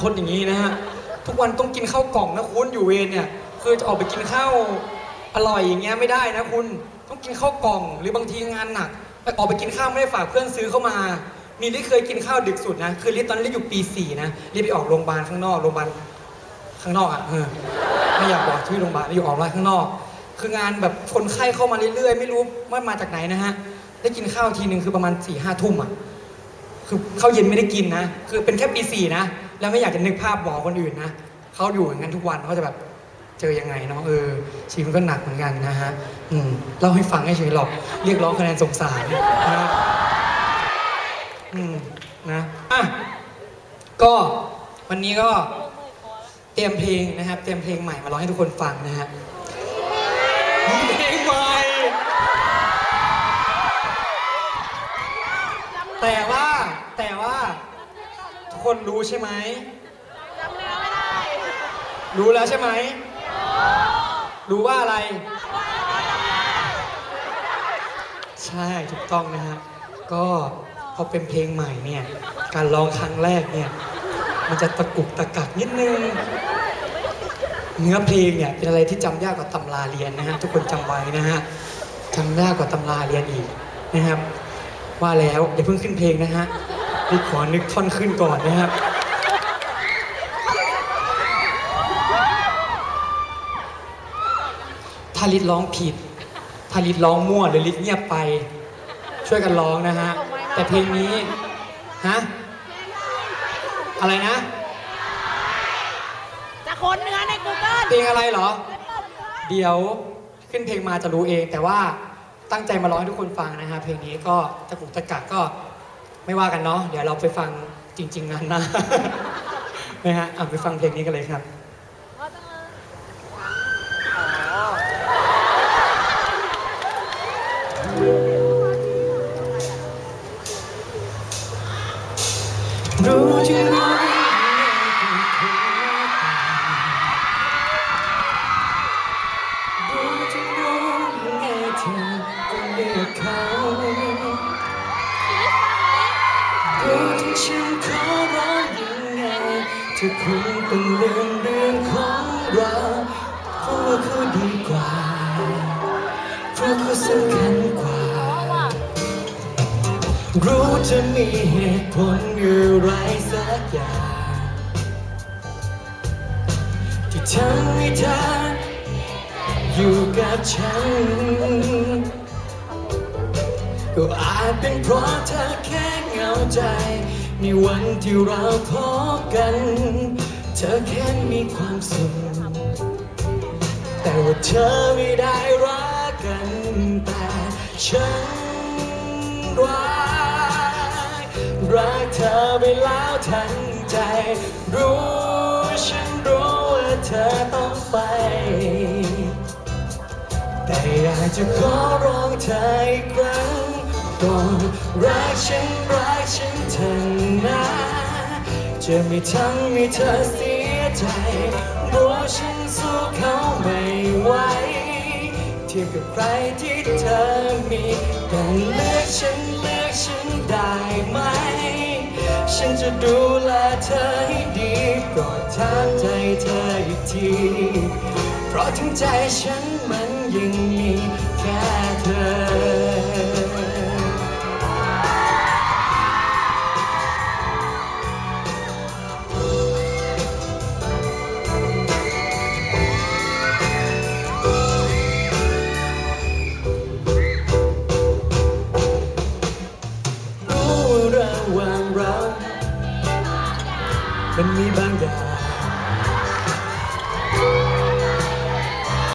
ทดอย่างนี้นะฮะ ทุกวันต้องกินข้าวกล่องนะคุณอยู่เวรเนี่ย คือจะออกไปกินข้าวอร่อยอย่างเงี้ยไม่ได้นะคุณ ต้องกินข้าวกล่อง หรือบางทีงานหนักไปออกไปกินข้าวไม่ได้ฝากเพื่อนซื้อเข้ามา มีที่เคยกินข้าวดึกสุดนะ คือลิตตอนนั้นลิอยู่ปีสี่นะลิตไปออกโรงพยาบาลข้างนอกโรงพยาบาลข้างนอกอะเออไม่อยากบอกชื่อโรงพยาบาลลิอยู่ออกโรงพยาบาลข้างนอก คืองานแบบคนไข้เข้ามาเรื่อยๆ ไม่รู้ว่ามาจากไหนนะฮะ ได้กินข้าวทีหนึ่งคือประมาณสี่ห้าทุ่มอะ คือข้าวเย็นไม่ได้กินนะ คือเป็นแค่ปีสี่นะ แล้วไม่อยากจะนึกภาพบอกคนอื่นนะเขาอยู่อย่างนั้นทุกวันเขาจะแบบเจอยังไงเนาะเออชีวิตมันก็หนักเหมือนกันนะฮะอืมเล่าให้ฟังให้เฉยหรอกเรียกร้องคะแนนสงสารนะอืมนะอะก็วันนี้ก็เตรียมเพลงนะครับ เตรียมเพลงใหม่มาร้องให้ทุกคนฟังนะฮะเพลงใหม่ แต่ว่าแต่ว่า ทุกคนรู้ใช่ไหมจำเนื้อไม่ได้ รู้แล้วใช่ไหม รู้ว่าอะไร ใช่ถูกต้องนะฮะ ก็พอเป็นเพลงใหม่เนี่ย การร้องครั้งแรกเนี่ย มันจะตะกุกตะกักนิดนึง เนื้อเพลงเนี่ยเป็นอะไรที่จำยากกว่าตำราเรียนนะฮะ ทุกคนจำไว้นะฮะจำยากกว่าตำราเรียนอีกนะครับ ว่าแล้วอย่าเพิ่งขึ้นเพลงนะฮะ นี่ขอนึกท่อนขึ้นก่อนนะครับ ถ้าลิศร้องผิด ถ้าลิศร้องมั่วหรือลิศเงียบไป ช่วยกันร้องนะฮะ แต่เพลงนี้ ฮะ อะไรนะ จะค้นเนื้อใน Google เพลงอะไรเหรอ เดี๋ยวขึ้นเพลงมาจะรู้เอง แต่ว่าตั้งใจมาร้องให้ทุกคนฟังนะฮะเพลงนี้ก็ตะกุกตะกักก็ ไม่ว่ากันเนาะเดี๋ยวเราไปฟังจริงๆนั้นนะนะฮะอะไปฟังเพลงนี้กันเลยครับรู้ที่รู้ เธอคงต้องลืมเรื่องของเราเพราะว่าเขาดีกว่าเพราะเขาสำคัญกว่า รู้จะมีเหตุผลอะไรสักอย่างที่ทำให้เธออยู่กับฉัน ก็อาจเป็นเพราะเธอแค่เหงาใจ ในวันที่เราพบกัน เธอแค่มีความสุข แต่ว่าเธอไม่ได้รักกัน แต่ฉันรัก รักเธอไปแล้วทั้งใจ รู้ฉันรู้ว่าเธอต้องไป แต่อยากจะขอร้องเธออีกครั้ง ต้องรักฉันรักฉันเถอะนะจะไม่ทำให้เธอเสียใจรู้ฉันสู้เขาไม่ไหวเทียบกับใครที่เธอมีแต่เลือกฉันเลือกฉันได้ไหม ฉันจะดูแลเธอให้ดีโปรดถามใจเธออีกที เพราะทั้งใจฉันมันยังมี รักมันมีบางอย่าง